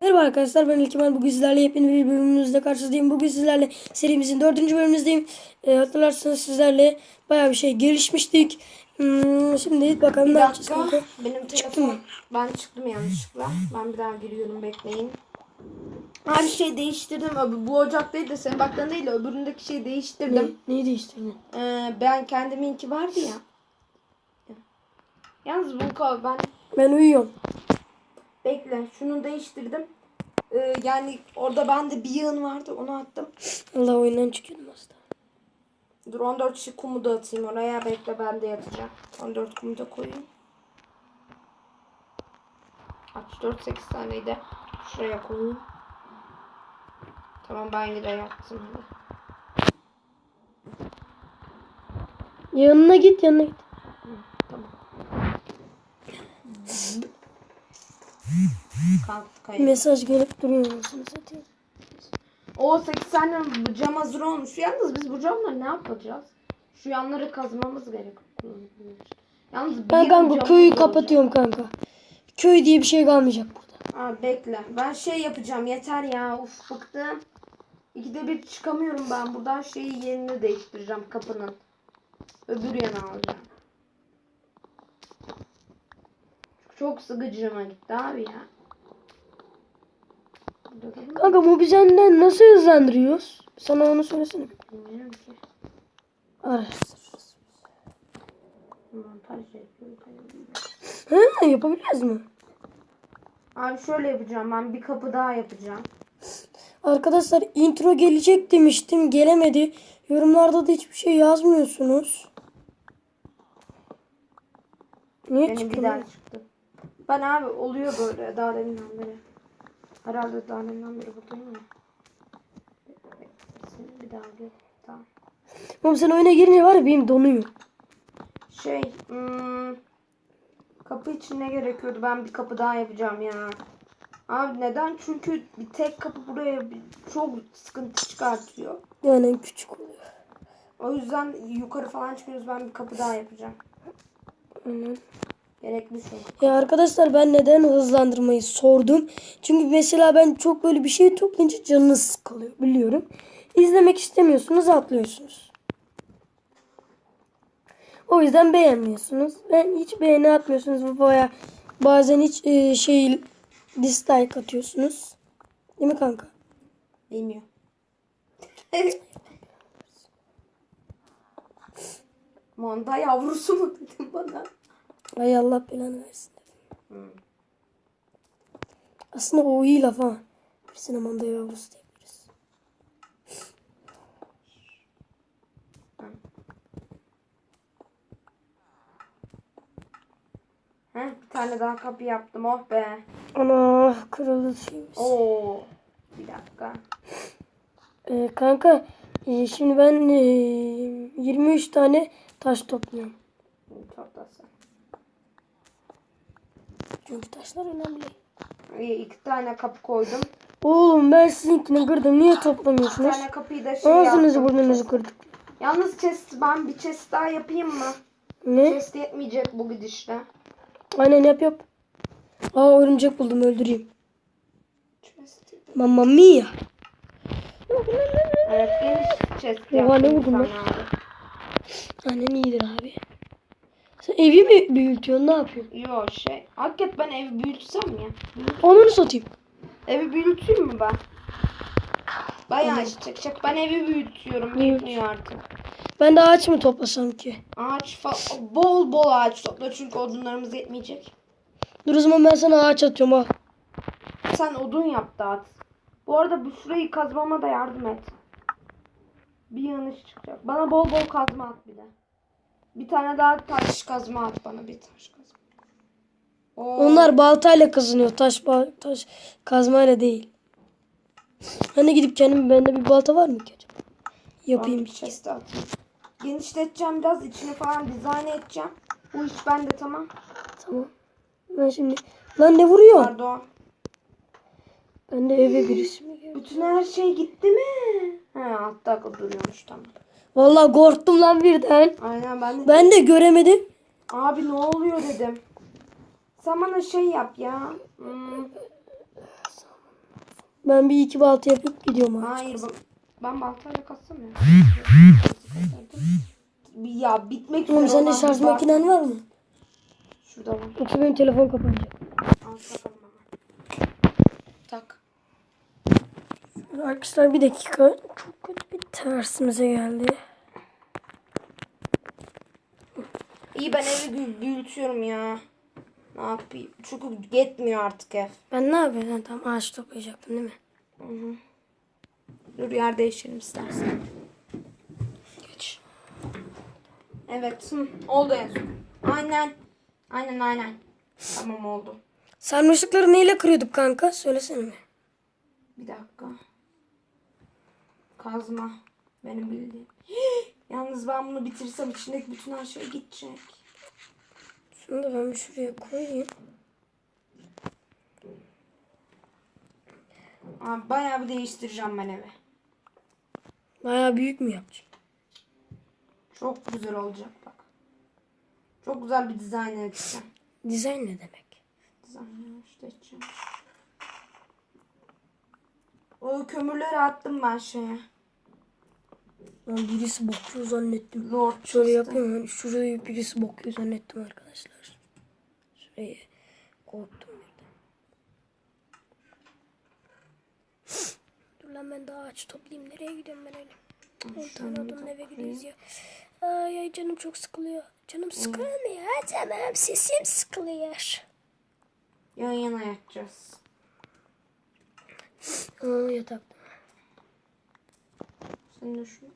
Merhaba arkadaşlar ben İlkemal. Bugün sizlerle yepyeni bir bölümümüzde karşınızdayım. Bugün sizlerle serimizin dördüncü bölümümüzdeyim. E, hatırlarsanız sizlerle bayağı bir şey gelişmiştik. Hmm, şimdi bakalım Bir ne yapacağız kanka. Benim Çıktı mı? telefon. Ben çıktım yanlışlıkla. Ben bir daha giriyorum bekleyin. Her şey değiştirdim. Bu ocak değil de senin baktığın değil de öbüründeki şeyi Ne, değiştirdim. neyi değiştirdin? Ee, ben kendiminki vardı ya. Yalnız bu ben Ben uyuyorum. Bekle şunu değiştirdim. Ee, yani orada bende bir yığın vardı onu attım. Allah oyundan çıkıyordum aslında. Dur 14 kişi kumu da atayım oraya. Bekle ben de yatacağım. 14 kumu da koyayım. 64 8 taneyi de şuraya koyayım. Tamam ben yine yattım. Yanına git yanına git. Tamam. Kayıp. Mesaj gelip duruyor anasını satayım. O 8 tane bu cam hazır olmuş. Yalnız biz bu camları ne yapacağız? Şu yanları kazmamız gerek. Yalnız bir Ben kanka camımız köyü olacak. kapatıyorum kanka. Köy diye bir şey kalmayacak burada. Aa, bekle. Ben şey yapacağım. Yeter ya. Uf bıktım. İkide bir çıkamıyorum ben. Buradan şeyi yerini değiştireceğim kapının. Öbür yana alacağım. Çok sıkıcıma gitti abi ya. Kanka mobilyenden nasıl hızlandırıyoruz? Sana onu söylesene. Bilmiyorum ki. Araştırırız. Montaj yapıyorum. Ha, yapabiliyoruz mu? Abi şöyle yapacağım. Ben bir kapı daha yapacağım. Arkadaşlar intro gelecek demiştim. Gelemedi. Yorumlarda da hiçbir şey yazmıyorsunuz. Niye Benim bir daha çıktı. Ben abi oluyor böyle daha deminden beri. Herhalde daha deminden beri buradayım ya. Seni bir daha gör. Tamam. Oğlum sen oyuna girince var ya benim donuyor. Şey, hmm, kapı için ne gerekiyordu? Ben bir kapı daha yapacağım ya. Abi neden? Çünkü bir tek kapı buraya bir- çok sıkıntı çıkartıyor. Yani küçük oluyor. O yüzden yukarı falan çıkıyoruz. Ben bir kapı daha yapacağım. Aynen. Gerekli çünkü. Ya arkadaşlar ben neden hızlandırmayı sordum. Çünkü mesela ben çok böyle bir şey toplayınca canınız sıkılıyor biliyorum. İzlemek istemiyorsunuz atlıyorsunuz. O yüzden beğenmiyorsunuz. Ben hiç beğeni atmıyorsunuz. Bu baya bazen hiç e, şey dislike atıyorsunuz. Değil mi kanka? Bilmiyorum. Manda yavrusu mu dedin bana? Ay Allah belanı versin. Hmm. Aslında o iyi laf ha. Birisine manda yavrusu diyebiliriz. Heh, bir tane daha kapı yaptım oh be. Ana kırıldı şeyimiz. Oo. Bir dakika. Ee, kanka e, şimdi ben e, 23 tane taş topluyorum. Çünkü taşlar önemli. İyi, iki tane kapı koydum. Oğlum ben sizinkini kırdım. Niye Bir toplamıyorsunuz? tane kapıyı da şey Ağzınızı yaptım. burnunuzu kırdık. Yalnız chest ben bir chest daha yapayım mı? Ne? Chest yetmeyecek bu gidişle. Aynen yap yap. Aa örümcek buldum öldüreyim. Chest. Mamma mia. Evet geniş chest Oha, yaptım. ne bir buldun lan? Annen iyidir abi. Sen evi mi büyütüyorsun ne yapıyorsun? Yo şey. Hakikaten ben evi büyütsem ya. Onu satayım. Evi büyüteyim mi ben? Bayağı iş çıkacak. Ben evi büyütüyorum. Büyüt. Büyütmüyor artık. Ben de ağaç mı toplasam ki? Ağaç falan. Bol bol ağaç topla çünkü odunlarımız yetmeyecek. Dur o zaman ben sana ağaç atıyorum al. Sen odun yap da at. Bu arada bu şurayı kazmama da yardım et. Bir yanlış çıkacak. Bana bol bol kazma at bir de. Bir tane daha taş kazma at bana bir taş kazma. Oo, Onlar baltayla kazınıyor. Taş ba- taş kazmayla değil. Hani gidip kendim bende bir balta var mı ki acaba? Yapayım bir atayım. Genişleteceğim biraz içini falan dizayn edeceğim. Bu iş bende tamam. Tamam. Ben şimdi lan ne vuruyor? Pardon. Ben de eve birisi mi geldi? Bütün her şey gitti mi? He altta duruyormuş tamam. Vallahi korktum lan birden. Aynen ben de. Ben de göremedim. Abi ne oluyor dedim. Sen bana şey yap ya. Hmm, Ben bir iki balta yapıp gidiyorum. Hayır bak. Ben baltayla kassam ya. ya bitmek Oğlum üzere sende olan şarj makinen var mı? Şurada var. Yoksa benim telefon kapanacak. Al hemen. Tak. Arkadaşlar bir dakika. Çok tersimize geldi. İyi ben evi gü- büyütüyorum ya. Ne yapayım? Çünkü yetmiyor artık ev. Ben ne yapayım? Ben tam ağaç toplayacaktım değil mi? Dur yer değişelim istersen. Geç. Evet. Hı, oldu en son. Aynen. Aynen aynen. Tamam oldu. Sarmaşıkları neyle kırıyorduk kanka? Söylesene mi? Bir dakika. Kazma. Benim bildiğim. Yalnız ben bunu bitirsem içindeki bütün her şey gidecek. Şunu da ben şuraya koyayım. Abi bayağı bir değiştireceğim ben evi. Bayağı büyük mü yapacağım? Çok güzel olacak bak. Çok güzel bir dizayn edeceğim. Dizayn ne demek? Dizayn işte edeceğim. O kömürleri attım ben şeye. Lan birisi bakıyor zannettim. Lord Şöyle çıktı. yapayım. Hani şurayı birisi bakıyor zannettim arkadaşlar. Şurayı korktum birden. Dur lan ben daha ağaç toplayayım. Nereye gidiyorum ben öyle? 10 tane odunun eve gidiyoruz ya. Ay ay canım çok sıkılıyor. Canım sıkılmıyor. Canım sesim sıkılıyor. Yan yana yatacağız. Aa yatak. Sen de şunu.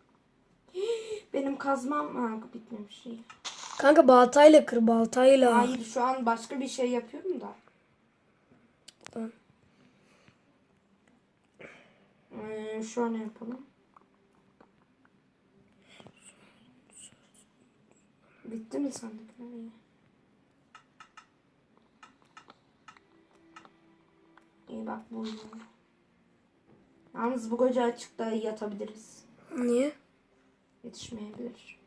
Benim kazmam ha, bitmemiş şey. Kanka baltayla kır baltayla. Hayır şu an başka bir şey yapıyorum da. Tamam. Ee, şöyle yapalım. Bitti mi sandıklar? İyi. İyi bak bu. Yalnız bu gece açıkta yatabiliriz. Niye? Yetişmeyebilir.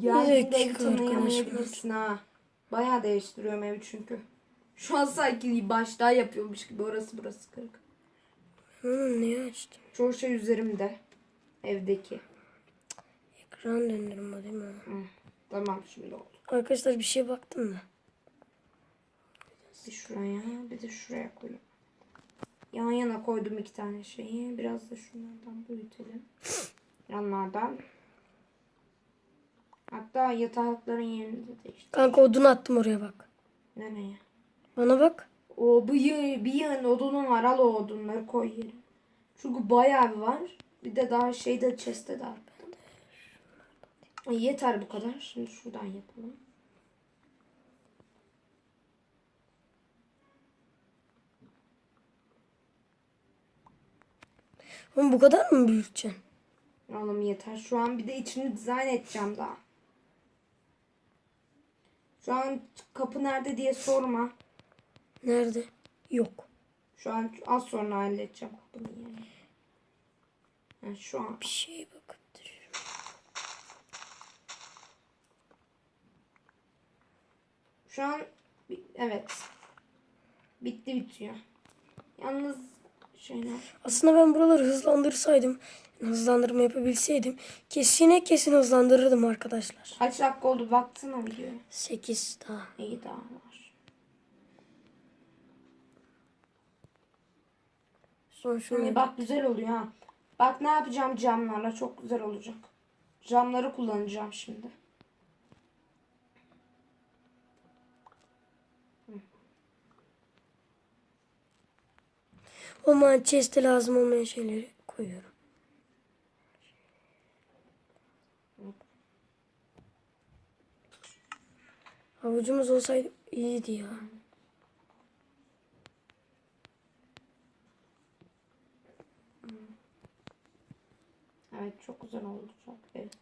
Geldiğinde evi dakika tanıyamayabilirsin ha. Bayağı değiştiriyorum evi çünkü. Şu an sanki başta yapıyormuş gibi orası burası kırık. Hı, niye açtın? Çoğu şey üzerimde. Evdeki. Ekran döndürme değil mi? Hı. Tamam şimdi oldu. Arkadaşlar bir şeye baktım da. Bir şuraya bir de şuraya koyayım. Yan yana koydum iki tane şeyi. Biraz da şunlardan büyütelim. Yanlardan. Hatta yatakların yerini de değiştir. Kanka odun attım oraya bak. Nereye? Bana bak. O yığın, bir yığın odunum var. Al o odunları koy yere. Çünkü bayağı bir var. Bir de daha şeyde chest'te de var. Yeter bu kadar. Şimdi şuradan yapalım. Oğlum bu kadar mı büyüteceksin? Oğlum yeter. Şu an bir de içini dizayn edeceğim daha. Şu an kapı nerede diye sorma. Nerede? Yok. Şu an az sonra halledeceğim kapının yerini. Yani şu an Bir şeye bakıp duruyorum. şu an evet. Bitti bitiyor. Yalnız şeyler Aslında ben buraları hızlandırsaydım, hızlandırma yapabilseydim kesine kesin hızlandırırdım arkadaşlar. kaç dakika oldu baktın videoya. 8 daha. İyi daha var. Son şunu Şimdi bak güzel oluyor ha. Bak ne yapacağım camlarla çok güzel olacak. Camları kullanacağım şimdi. O zaman chest'e lazım olmayan şeyleri koyuyorum. Havucumuz olsaydı iyiydi ya. Evet çok güzel olacak. Evet.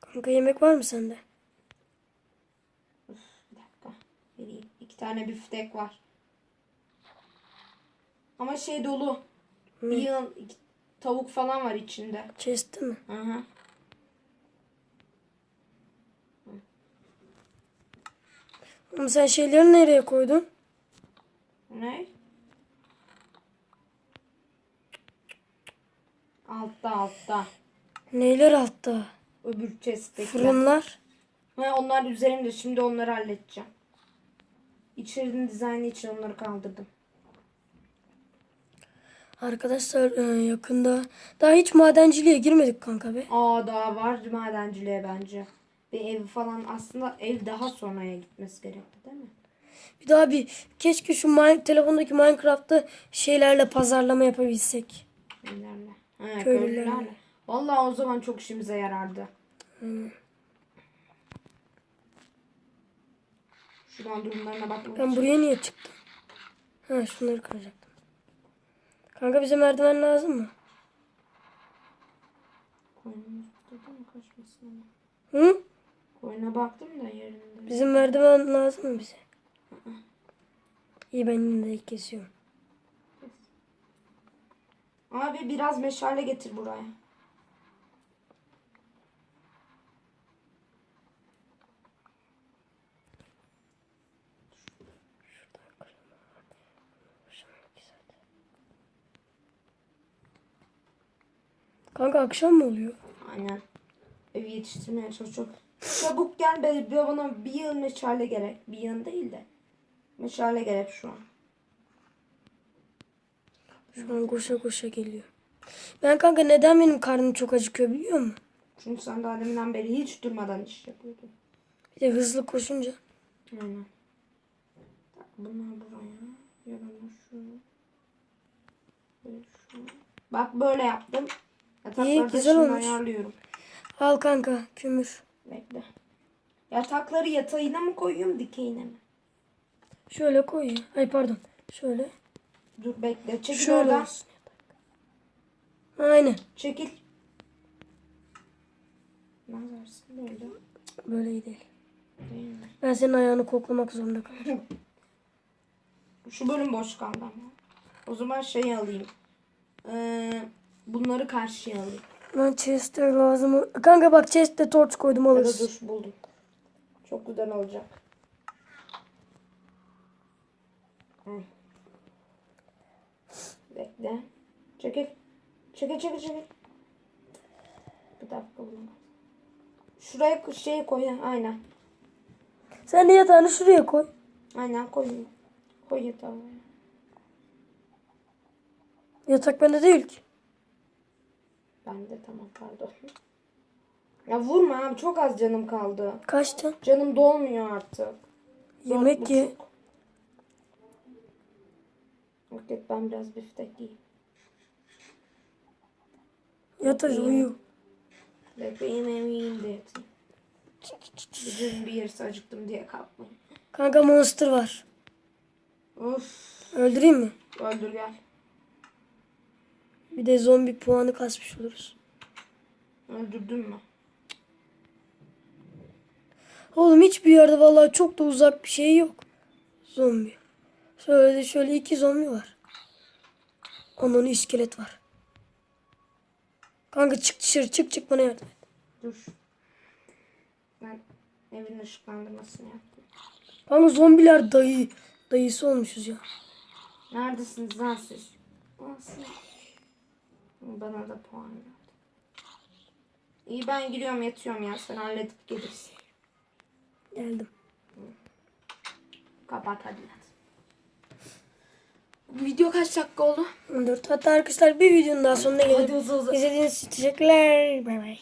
Kanka yemek var mı sende? Bir dakika. Vereyim. İki tane biftek var. Ama şey dolu. Bir yığın iki- tavuk falan var içinde. Chest'te mi? Hı hı. Oğlum sen şeyleri nereye koydun? Ne? Altta altta. Neyler altta? Öbür chest'tekiler. Fırınlar. Ha, onlar üzerimde. Şimdi onları halledeceğim. İçerinin dizaynı için onları kaldırdım. Arkadaşlar e, yakında daha hiç madenciliğe girmedik kanka be. Aa daha var madenciliğe bence. Bir ev falan aslında ev daha sonraya gitmesi gerekti değil mi? Bir daha bir keşke şu mine, telefondaki Minecraft'ta şeylerle pazarlama yapabilsek. Nelerle? Ha, Köylülerle. köylülerle. Vallahi o zaman çok işimize yarardı. Şuradan durumlarına bakmak Ben için. buraya niye çıktım? Ha şunları kıracaktım. Kanka bize merdiven lazım mı? Koyunun üstünde mi kaçmasın. Hı? Koyuna baktım da yerinde. Bizim merdiven lazım mı bize? İyi ben yine de kesiyorum. Abi biraz meşale getir buraya. Kanka akşam mı oluyor? Aynen. Evi yetiştirmeye çalışıyorum. Çabuk gel be, bana bir yıl meşale gerek. Bir yıl değil de. Meşale gerek şu an. Şu an koşa koşa geliyor. Ben kanka neden benim karnım çok acıkıyor biliyor musun? Çünkü sen daha deminden beri hiç durmadan iş yapıyordun. Bir de hızlı koşunca. Aynen. Bunlar buraya. Yanına şu. Ve şu. Bak böyle yaptım. Da güzel şimdi olmuş. ayarlıyorum. Al kanka kömür. Bekle. Yatakları yatağına mı koyayım dikeyine mi? Şöyle koy. Ay pardon. Şöyle. Dur bekle. Çekil Şöyle oradan. olsun. Aynen. Çekil. Ne yaparsın böyle? Böyle iyi değil. Değil mi? Ben senin ayağını koklamak zorunda kalırım. Şu bölüm boş kaldı ama. O zaman şey alayım. Ee, bunları karşıya alayım. Ben chest'e lazım. Kanka bak chest'te torç koydum Ya alırız. dur buldum. Çok güzel olacak. Hı. Bekle. Çekil. Çekil çekil çekil. Bir dakika buldum. Şuraya şey koy. Aynen. Sen de yatağını şuraya koy. Aynen koy. Koy yatağı. Yatak bende değil ki. Ben de tamam pardon. Ya vurma abi çok az canım kaldı. Kaçtın? Canım dolmuyor artık. Yemek ye. Okey ben biraz biftek yiyeyim. Yat hadi uyu. Bekle yemeğimi yiyeyim de yatayım. Bütün bir yarısı acıktım diye kalkmayın. Kanka monster var. Of. Öldüreyim mi? Öldür gel. Bir de zombi puanı kasmış oluruz. Öldürdün mü? Oğlum hiçbir yerde vallahi çok da uzak bir şey yok. Zombi. Şöyle de şöyle iki zombi var. Onun iskelet var. Kanka çık dışarı çık çık bana yardım et. Dur. Ben evin ışıklandırmasını yaptım. Kanka zombiler dayı dayısı olmuşuz ya. Neredesiniz lan siz? Nasıl? Bana da puan ver. İyi ben gidiyorum yatıyorum ya sen halledip gelirsin. Geldim. Kapat hadi yat. Video kaç dakika oldu? 14 hatta arkadaşlar bir videonun daha sonuna Hadi hızlı. izlediğiniz için teşekkürler. Bay bay.